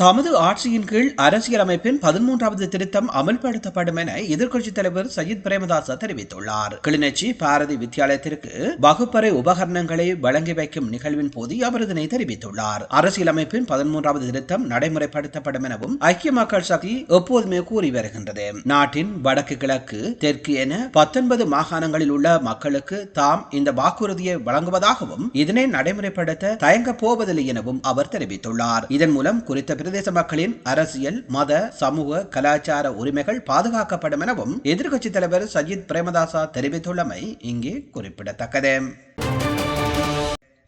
தமது ஆட்சியின் கீழ் அரசியலமைப்பின் பதிமூன்றாவது திருத்தம் அமல்படுத்தப்படும் என எதிர்க்கட்சித் தலைவர் சஜித் பிரேமதாச தெரிவித்துள்ளார். கிளிநொச்சி பாரதி வித்தியாலயத்திற்கு வகுப்பறை உபகரணங்களை வழங்கி வைக்கும் நிகழ்வின் போது அவர் இதனை தெரிவித்துள்ளார். அரசியலமைப்பின் பதிமூன்றாவது திருத்தம் நடைமுறைப்படுத்தப்படும் எனவும் ஐக்கிய மக்கள் சக்தி எப்போதுமே கூறி வருகின்றது. நாட்டின் வடக்கு கிழக்கு தெற்கு என பத்தொன்பது மாகாணங்களில் உள்ள மக்களுக்கு தாம் இந்த வாக்குறுதியை வழங்குவதாகவும் இதனை நடைமுறைப்படுத்த தயங்கப் போவதில்லை எனவும் அவர் தெரிவித்துள்ளார். இதன் மூலம் குறித்த பிரதேச மக்களின் அரசியல் மத சமூக கலாச்சார உரிமைகள் பாதுகாக்கப்படும் எனவும் எதிர்க்கட்சித் தலைவர் சஜித் பிரேமதாசா தெரிவித்துள்ளமை இங்கே குறிப்பிடத்தக்கது.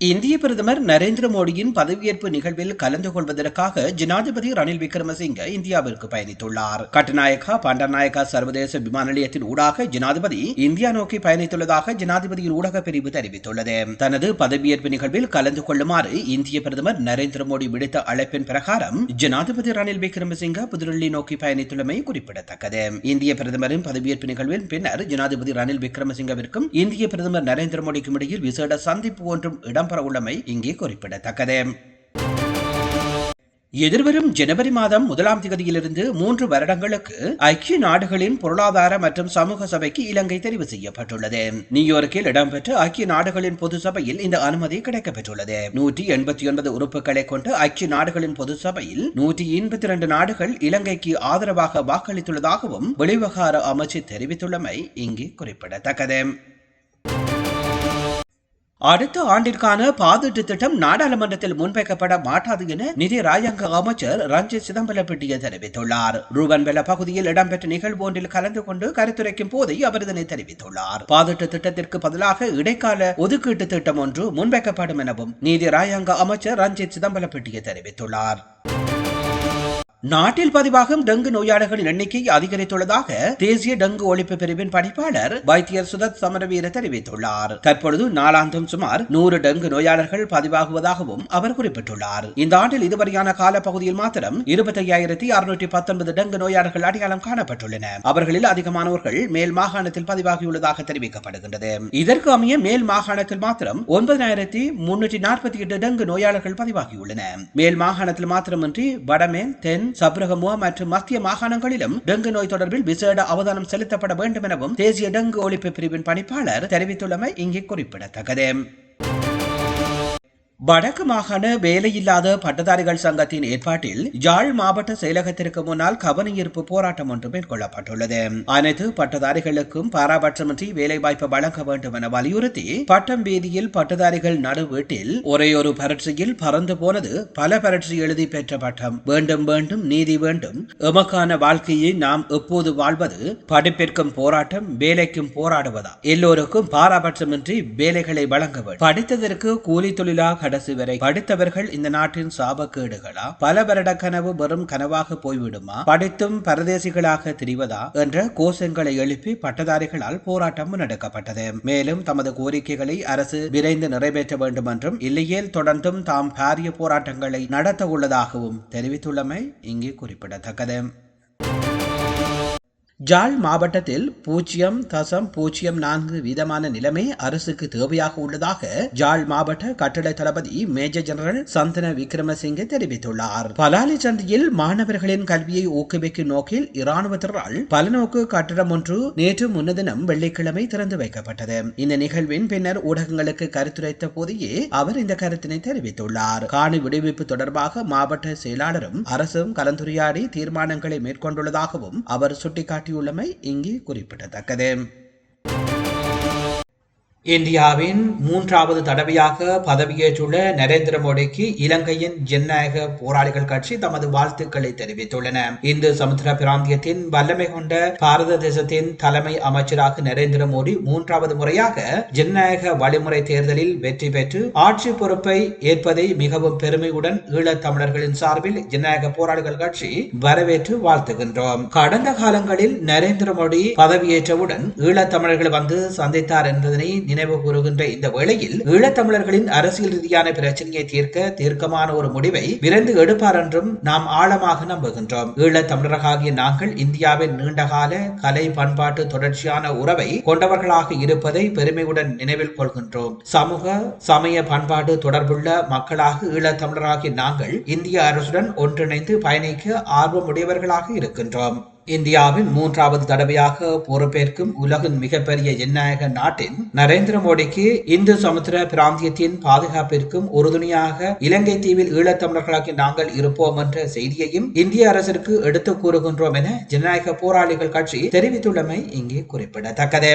இந்திய பிரதமர் நரேந்திர மோடியின் பதவியேற்பு நிகழ்வில் கலந்து கொள்வதற்காக ஜனாதிபதி ரணில் விக்ரமசிங்க இந்தியாவிற்கு பயணித்துள்ளார். கட்டநாயக்கா பண்டநாயக்கா சர்வதேச விமான நிலையத்தின் ஊடாக ஜனாதிபதி இந்தியா நோக்கி பயணித்துள்ளதாக ஜனாதிபதியின் ஊடக பிரிவு தெரிவித்துள்ளது. தனது பதவியேற்பு நிகழ்வில் கலந்து கொள்ளுமாறு இந்திய பிரதமர் நரேந்திர மோடி விடுத்த அழைப்பின் பிரகாரம் ஜனாதிபதி ரணில் விக்ரமசிங்க புதுடெல்லி நோக்கி பயணித்துள்ளமை குறிப்பிடத்தக்கது. இந்திய பிரதமரின் பதவியேற்பு நிகழ்வின் பின்னர் ஜனாதிபதி ரணில் விக்ரமசிங்கவிற்கும் இந்திய பிரதமர் நரேந்திர மோடிக்கும் இடையில் விசேட சந்திப்பு ஒன்றும் இடம் இடம்பெற உள்ளமை இங்கே குறிப்பிடத்தக்கது. எதிர்வரும் ஜனவரி மாதம் முதலாம் தேதியிலிருந்து மூன்று வருடங்களுக்கு ஐக்கிய நாடுகளின் பொருளாதார மற்றும் சமூக சபைக்கு இலங்கை தெரிவு செய்யப்பட்டுள்ளது. நியூயார்க்கில் இடம்பெற்ற ஐக்கிய நாடுகளின் பொது சபையில் இந்த அனுமதி கிடைக்கப்பெற்றுள்ளது. நூற்றி எண்பத்தி ஒன்பது உறுப்புகளை கொண்டு ஐக்கிய நாடுகளின் பொது சபையில் நூற்றி எண்பத்தி இரண்டு நாடுகள் இலங்கைக்கு ஆதரவாக வாக்களித்துள்ளதாகவும் வெளிவகார அமைச்சு தெரிவித்துள்ளமை இங்கே குறிப்பிடத்தக்கது. அடுத்த ஆண்டிற்கான பாதுட்டு திட்டம் நாடாளுமன்றத்தில் முன்வைக்கப்பட மாட்டாது என நிதி ராஜாங்க அமைச்சர் ரஞ்சித் சிதம்பரப்பட்டிய தெரிவித்துள்ளார். ரூபன்பெல பகுதியில் இடம்பெற்ற நிகழ்வு ஒன்றில் கலந்து கொண்டு கருத்துரைக்கும் போதே அவர் இதனை தெரிவித்துள்ளார். பாதுட்டு திட்டத்திற்கு பதிலாக இடைக்கால ஒதுக்கீட்டு திட்டம் ஒன்று முன்வைக்கப்படும் எனவும் நீதி ராஜாங்க அமைச்சர் ரஞ்சித் சிதம்பரப்பட்டிய தெரிவித்துள்ளார். நாட்டில் பதிவாகும் டெங்கு நோயாளர்களின் எண்ணிக்கை அதிகரித்துள்ளதாக தேசிய டெங்கு ஒழிப்பு பிரிவின் பணிப்பாளர் வைத்தியர் சுதத் சமரவீர தெரிவித்துள்ளார். தற்பொழுது நாளாந்தம் சுமார் நூறு டெங்கு நோயாளர்கள் பதிவாகுவதாகவும் அவர் குறிப்பிட்டுள்ளார். இந்த ஆண்டில் இதுவரையான காலப்பகுதியில் மாத்திரம் இருபத்தி ஐயாயிரத்தி அறுநூற்றி பத்தொன்பது டெங்கு நோயாளர்கள் அடையாளம் காணப்பட்டுள்ளன. அவர்களில் அதிகமானவர்கள் மேல் மாகாணத்தில் பதிவாகியுள்ளதாக தெரிவிக்கப்படுகின்றது. இதற்கு அமைய மேல் மாகாணத்தில் மாத்திரம் ஒன்பதாயிரத்தி முன்னூற்றி நாற்பத்தி எட்டு டெங்கு நோயாளர்கள் பதிவாகியுள்ளன. மேல் மாகாணத்தில் மாத்திரமின்றி வடமேன் தென் சப்ரகமுவா மற்றும் மத்திய மாகாணங்களிலும் டெங்கு நோய் தொடர்பில் விசேட அவதானம் செலுத்தப்பட வேண்டும் எனவும் தேசிய டெங்கு ஒழிப்பு பிரிவின் பணிப்பாளர் தெரிவித்துள்ளமை இங்கே குறிப்பிடத்தக்கது. வடக்கு மாகாண வேலையில்லாத பட்டதாரிகள் சங்கத்தின் ஏற்பாட்டில் யாழ் மாவட்ட செயலகத்திற்கு முன்னால் கவனஈர்ப்பு போராட்டம் ஒன்று மேற்கொள்ளப்பட்டுள்ளது. அனைத்து பட்டதாரிகளுக்கும் பாராபட்சமின்றி வேலைவாய்ப்பு வழங்க வேண்டும் என வலியுறுத்தி பட்டம் வீதியில் பட்டதாரிகள் நடு வீட்டில் ஒரே ஒரு பறந்து போனது பல பரட்சி எழுதி பெற்ற பட்டம். வேண்டும் வேண்டும் நீதி வேண்டும். எமக்கான வாழ்க்கையை நாம் எப்போது வாழ்வது? படிப்பிற்கும் போராட்டம் வேலைக்கும் போராடுவதா? எல்லோருக்கும் பாராபட்சமின்றி வேலைகளை வழங்க வேண்டும். படித்ததற்கு கூலி தொழிலாக கடைசி வரை படித்தவர்கள் இந்த நாட்டின் சாபக்கேடுகளா? பல வருட கனவு வெறும் கனவாக போய்விடுமா? படித்தும் பரதேசிகளாக திரிவதா? என்ற கோஷங்களை எழுப்பி பட்டதாரிகளால் போராட்டம் முன்னெடுக்கப்பட்டது. மேலும் தமது கோரிக்கைகளை அரசு விரைந்து நிறைவேற்ற வேண்டும் என்றும் இல்லையேல் தொடர்ந்தும் தாம் பாரிய போராட்டங்களை நடத்த உள்ளதாகவும் தெரிவித்துள்ளமை இங்கே குறிப்பிடத்தக்கது. ஜாழ் மாவட்டத்தில் பூஜ்ஜியம் தசம் பூஜ்ஜியம் நான்கு வீதமான நிலைமை அரசுக்கு தேவையாக உள்ளதாக ஜாழ் மாவட்ட கட்டட தளபதி மேஜர் ஜெனரல் சந்தன விக்ரமசிங்கே தெரிவித்துள்ளார். பலாலி சந்தையில் மாணவர்களின் கல்வியை ஊக்குவிக்கும் நோக்கில் இராணுவத்தினரால் பலநோக்கு கட்டடம் ஒன்று நேற்று முன்னதினம் வெள்ளிக்கிழமை திறந்து வைக்கப்பட்டது. இந்த நிகழ்வின் பின்னர் ஊடகங்களுக்கு கருத்துரைத்த போதே அவர் இந்த கருத்தினை தெரிவித்துள்ளார். காணி விடுவிப்பு தொடர்பாக மாவட்ட செயலாளரும் அரசும் கலந்துரையாடி தீர்மானங்களை மேற்கொண்டுள்ளதாகவும் அவர் சுட்டிக்காட்டி காட்டியுள்ளமை இங்கே குறிப்பிடத்தக்கது. இந்தியாவின் மூன்றாவது தடவையாக பதவியேற்றுள்ள நரேந்திர மோடிக்கு இலங்கையின் ஜனநாயக போராளிகள் கட்சி தமது வாழ்த்துக்களை தெரிவித்துள்ளன. இந்து சமுத்திர பிராந்தியத்தின் வல்லமை கொண்ட பாரத தேசத்தின் தலைமை அமைச்சராக நரேந்திர மோடி மூன்றாவது முறையாக ஜனநாயக வழிமுறை தேர்தலில் வெற்றி பெற்று ஆட்சி பொறுப்பை ஏற்பதை மிகவும் பெருமையுடன் ஈழத் தமிழர்களின் சார்பில் ஜனநாயக போராளிகள் கட்சி வரவேற்று வாழ்த்துகின்றோம். கடந்த காலங்களில் நரேந்திர மோடி பதவியேற்றவுடன் ஈழத் தமிழர்கள் வந்து சந்தித்தார் என்பதனை நினைவு கூறுகின்ற இந்த வேளையில் ஈழத்தமிழர்களின் அரசியல் ரீதியான பிரச்சனையை தீர்க்க தீர்க்கமான ஒரு முடிவை விரைந்து எடுப்பார் என்றும் நாம் ஆழமாக நம்புகின்றோம். ஈழத்தமிழராகிய நாங்கள் இந்தியாவின் நீண்டகால கலை பண்பாட்டு தொடர்ச்சியான உறவை கொண்டவர்களாக இருப்பதை பெருமையுடன் நினைவில் கொள்கின்றோம். சமூக சமய பண்பாடு தொடர்புள்ள மக்களாக ஈழத்தமிழராகிய நாங்கள் இந்திய அரசுடன் ஒன்றிணைந்து பயணிக்க ஆர்வமுடையவர்களாக இருக்கின்றோம். இந்தியாவின் மூன்றாவது தடவையாக பொறுப்பேற்கும் உலகின் மிகப்பெரிய ஜனநாயக நாட்டின் நரேந்திர மோடிக்கு இந்து சமுத்திர பிராந்தியத்தின் பாதுகாப்பிற்கும் உறுதுணையாக இலங்கை தீவில் ஈழத்தமிழர்களாகி நாங்கள் இருப்போம் என்ற செய்தியையும் இந்திய அரசிற்கு எடுத்துக் கூறுகின்றோம் என ஜனநாயக போராளிகள் கட்சி தெரிவித்துள்ளமை இங்கே குறிப்பிடத்தக்கது.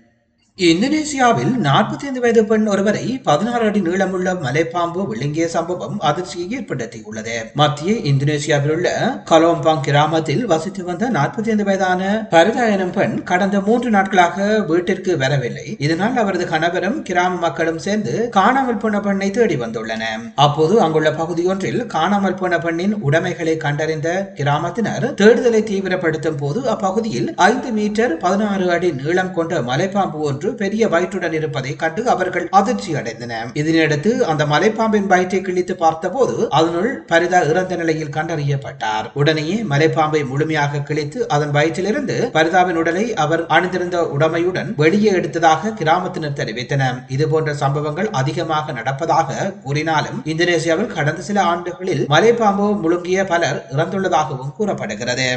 இந்தோனேசியாவில் நாற்பத்தி ஐந்து வயது பெண் ஒருவரை பதினாறு அடி நீளமுள்ள மலைப்பாம்பு விழுங்கிய சம்பவம் அதிர்ச்சியை ஏற்படுத்தியுள்ளது. மத்திய இந்தோனேசியாவில் உள்ள கலோம்பாங் கிராமத்தில் வசித்து வந்த நாற்பத்தி ஐந்து வயதான பரிதா எனும் பெண் கடந்த மூன்று நாட்களாக வீட்டிற்கு வரவில்லை. இதனால் அவரது கணவரும் கிராம மக்களும் சேர்ந்து காணாமல் போன பெண்ணை தேடி வந்துள்ளன அப்போது அங்குள்ள பகுதியொன்றில் காணாமல் போன பெண்ணின் உடைமைகளை கண்டறிந்த கிராமத்தினர் தேடுதலை தீவிரப்படுத்தும் போது அப்பகுதியில் ஐந்து மீட்டர் பதினாறு அடி நீளம் கொண்ட மலைப்பாம்பு ஒன்று பெரிய வயிற்றுடன் இருப்பதை கண்டு அவர்கள் அதிர்ச்சி அடைந்தனர். இதனையடுத்து அந்த மலைப்பாம்பின் வயிற்றை கிழித்து பார்த்தபோது அதனுள் பரிதா இறந்த நிலையில் கண்டறியப்பட்டார். உடனேயே மலைப்பாம்பை முழுமையாக கிழித்து அதன் வயிற்றிலிருந்து பரிதாவின் உடலை அவர் அணிந்திருந்த உடமையுடன் வெளியே எடுத்ததாக கிராமத்தினர் தெரிவித்தனர். இதுபோன்ற சம்பவங்கள் அதிகமாக நடப்பதாக கூறினாலும் இந்தோனேசியாவில் கடந்த சில ஆண்டுகளில் மலைப்பாம்பு முழுங்கிய பலர் இறந்துள்ளதாகவும் கூறப்படுகிறது.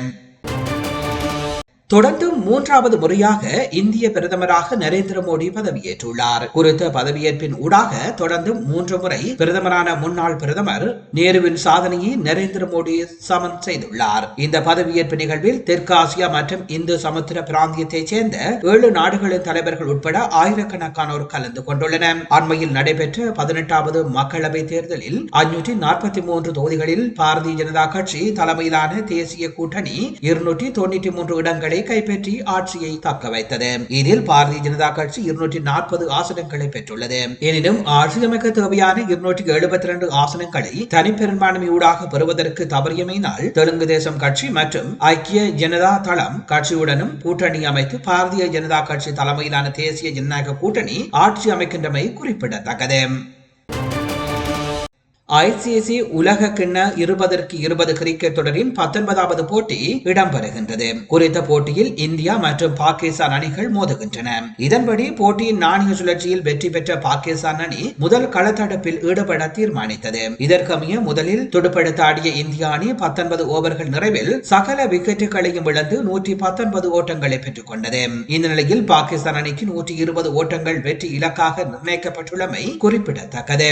தொடர்ந்து மூன்றாவது முறையாக இந்திய பிரதமராக நரேந்திர மோடி பதவியேற்றுள்ளார். குறித்த பதவியேற்பின் ஊடாக தொடர்ந்து மூன்று முறை பிரதமரான முன்னாள் பிரதமர் நேருவின் சாதனையை நரேந்திர மோடி சமன் செய்துள்ளார். இந்த பதவியேற்பு நிகழ்வில் தெற்காசியா மற்றும் இந்து சமுத்திர பிராந்தியத்தைச் சேர்ந்த ஏழு நாடுகளின் தலைவர்கள் உட்பட ஆயிரக்கணக்கானோர் கலந்து கொண்டுள்ளனர். அண்மையில் நடைபெற்ற பதினெட்டாவது மக்களவை தேர்தலில் அஞ்சூற்றி நாற்பத்தி மூன்று தொகுதிகளில் பாரதிய ஜனதா கட்சி தலைமையிலான தேசிய கூட்டணி இருநூற்றி தொண்ணூற்றி மூன்று இடங்களில் இடங்களை கைப்பற்றி ஆட்சியை தக்க வைத்தது. இதில் பாரதிய ஜனதா கட்சி இருநூற்றி நாற்பது ஆசனங்களை பெற்றுள்ளது. எனினும் ஆட்சி அமைக்க தேவையான இருநூற்றி எழுபத்தி இரண்டு ஆசனங்களை தனிப்பெரும்பான்மையூடாக பெறுவதற்கு தவறியமையினால் தெலுங்கு தேசம் கட்சி மற்றும் ஐக்கிய ஜனதா தளம் கட்சியுடனும் கூட்டணி அமைத்து பாரதிய ஜனதா கட்சி தலைமையிலான தேசிய ஜனநாயக கூட்டணி ஆட்சி அமைக்கின்றமை குறிப்பிடத்தக்கது. ஐசிசி உலக கிண்ண இருபதற்கு இருபது கிரிக்கெட் தொடரின் பத்தொன்பதாவது போட்டி இடம்பெறுகின்றது. குறித்த போட்டியில் இந்தியா மற்றும் பாகிஸ்தான் அணிகள் மோதுகின்றன. இதன்படி போட்டியின் நாணய சுழற்சியில் வெற்றி பெற்ற பாகிஸ்தான் அணி முதல் களத்தடுப்பில் ஈடுபட தீர்மானித்தது. இதற்கமைய முதலில் துடுப்படுத்த ஆடிய இந்திய அணி பத்தொன்பது ஓவர்கள் நிறைவில் சகல விக்கெட்டுகளையும் இழந்து நூற்றி பத்தொன்பது ஓட்டங்களை பெற்றுக் கொண்டது இந்த நிலையில் பாகிஸ்தான் அணிக்கு நூற்றி இருபது ஓட்டங்கள் வெற்றி இலக்காக நிர்ணயிக்கப்பட்டுள்ளமை குறிப்பிடத்தக்கது.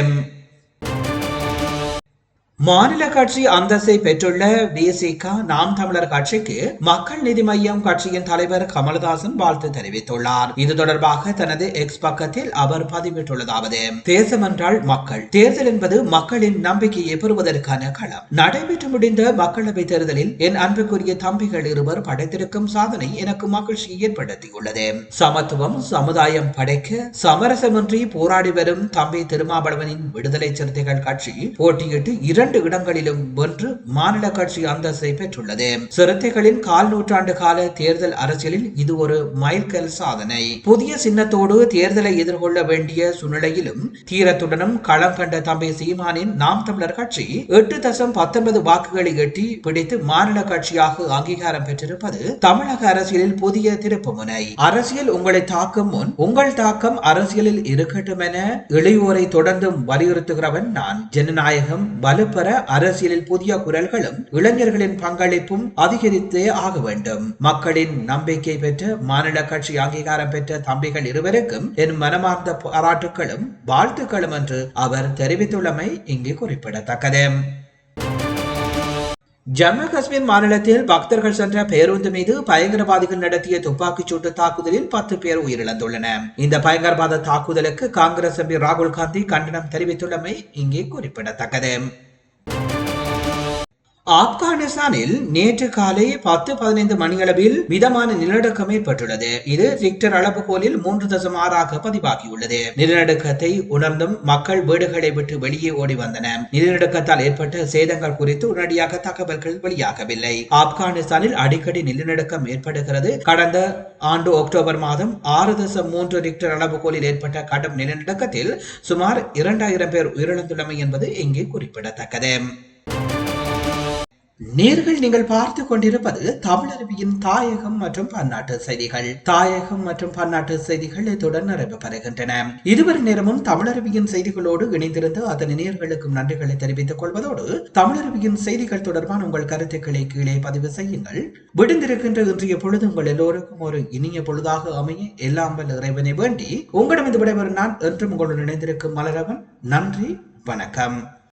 மாநில கட்சி அந்தஸ்தை பெற்றுள்ள விசிக நாம் தமிழர் கட்சிக்கு மக்கள் நீதி மையம் கட்சியின் தலைவர் கமல்ஹாசன் வாழ்த்து தெரிவித்துள்ளார். இது தொடர்பாக தனது எக்ஸ் பக்கத்தில் அவர் பதிவிட்டுள்ளதாவது தேசம் என்றால் மக்கள். தேர்தல் என்பது மக்களின் நம்பிக்கையை பெறுவதற்கான களம். நடைபெற்று முடிந்த மக்களவை தேர்தலில் என் அன்புக்குரிய தம்பிகள் இருவர் படைத்திருக்கும் சாதனை எனக்கு மகிழ்ச்சியை ஏற்படுத்தியுள்ளது. சமத்துவம் சமுதாயம் படைக்க சமரசமின்றி போராடி வரும் தம்பி திருமாவளவனின் விடுதலை சிறுத்தைகள் கட்சி போட்டியிட்டு இரண்டு இரண்டு இடங்களிலும் வென்று மாநில கட்சி அந்தஸ்தை பெற்றுள்ளது. சிறுத்தைகளின் கால் நூற்றாண்டு கால தேர்தல் அரசியலில் இது ஒரு மைல்கல் சாதனை. புதிய சின்னத்தோடு தேர்தலை எதிர்கொள்ள வேண்டிய சூழ்நிலையிலும் தீரத்துடனும் களம் கண்ட தம்பி சீமானின் நாம் தமிழர் கட்சி எட்டு தசம் பத்தொன்பது வாக்குகளை எட்டி பிடித்து மாநில கட்சியாக அங்கீகாரம் பெற்றிருப்பது தமிழக அரசியலில் புதிய திருப்புமுனை அரசியல் உங்களை தாக்கும் முன் உங்கள் தாக்கம் அரசியலில் இருக்கட்டும் என இளையோரை தொடர்ந்தும் வலியுறுத்துகிறவன் நான். ஜனநாயகம் வலு வலுப்பெற அரசியலில் புதிய குரல்களும் இளைஞர்களின் பங்களிப்பும் அதிகரித்தே ஆக வேண்டும். மக்களின் நம்பிக்கை பெற்ற மாநில கட்சி அங்கீகாரம் பெற்ற தம்பிகள் இருவருக்கும் என் மனமார்ந்த பாராட்டுகளும் வாழ்த்துக்களும் என்று அவர் தெரிவித்துள்ளமை இங்கு குறிப்பிடத்தக்கது. ஜம்மு காஷ்மீர் மாநிலத்தில் பக்தர்கள் சென்ற பேருந்து மீது பயங்கரவாதிகள் நடத்திய துப்பாக்கிச் சூட்டு தாக்குதலில் பத்து பேர் உயிரிழந்துள்ளனர் இந்த பயங்கரவாத தாக்குதலுக்கு காங்கிரஸ் எம்பி ராகுல் காந்தி கண்டனம் தெரிவித்துள்ளமை இங்கே குறிப்பிடத்தக்கது. Música ஆப்கானிஸ்தானில் நேற்று காலை பத்து பதினைந்து மணியளவில் மிதமான நிலநடுக்கம் ஏற்பட்டுள்ளது. இது ரிக்டர் அளவுகோலில் மூன்று தசம் ஆறாக பதிவாகியுள்ளது. நிலநடுக்கத்தை உணர்ந்தும் மக்கள் வீடுகளை விட்டு வெளியே ஓடி வந்தன. நிலநடுக்கத்தால் ஏற்பட்ட சேதங்கள் குறித்து உடனடியாக தகவல்கள் வெளியாகவில்லை. ஆப்கானிஸ்தானில் அடிக்கடி நிலநடுக்கம் ஏற்படுகிறது. கடந்த ஆண்டு அக்டோபர் மாதம் ஆறு தசம் மூன்று ரிக்டர் அளவுகோலில் ஏற்பட்ட கடும் நிலநடுக்கத்தில் சுமார் இரண்டாயிரம் பேர் உயிரிழந்துள்ளமை என்பது இங்கே குறிப்பிடத்தக்கது. நேர்கள் நீங்கள் பார்த்து கொண்டிருப்பது தமிழருவியின் தாயகம் மற்றும் பன்னாட்டு செய்திகள். தாயகம் மற்றும் பன்னாட்டு செய்திகள் இத்துடன் நிறைவு பெறுகின்றன. இதுவரை நேரமும் தமிழருவியின் செய்திகளோடு இணைந்திருந்து அதன் நேர்களுக்கும் நன்றிகளை தெரிவித்துக் கொள்வதோடு தமிழருவியின் செய்திகள் தொடர்பான உங்கள் கருத்துக்களை கீழே பதிவு செய்யுங்கள். விடுந்திருக்கின்ற இன்றைய பொழுது உங்கள் எல்லோருக்கும் ஒரு இனிய பொழுதாக அமைய எல்லாம் வல்ல இறைவனை வேண்டி உங்களிடம் இது விடைபெறும் நான் என்றும் உங்களுடன் இணைந்திருக்கும் மலரவன். நன்றி வணக்கம்.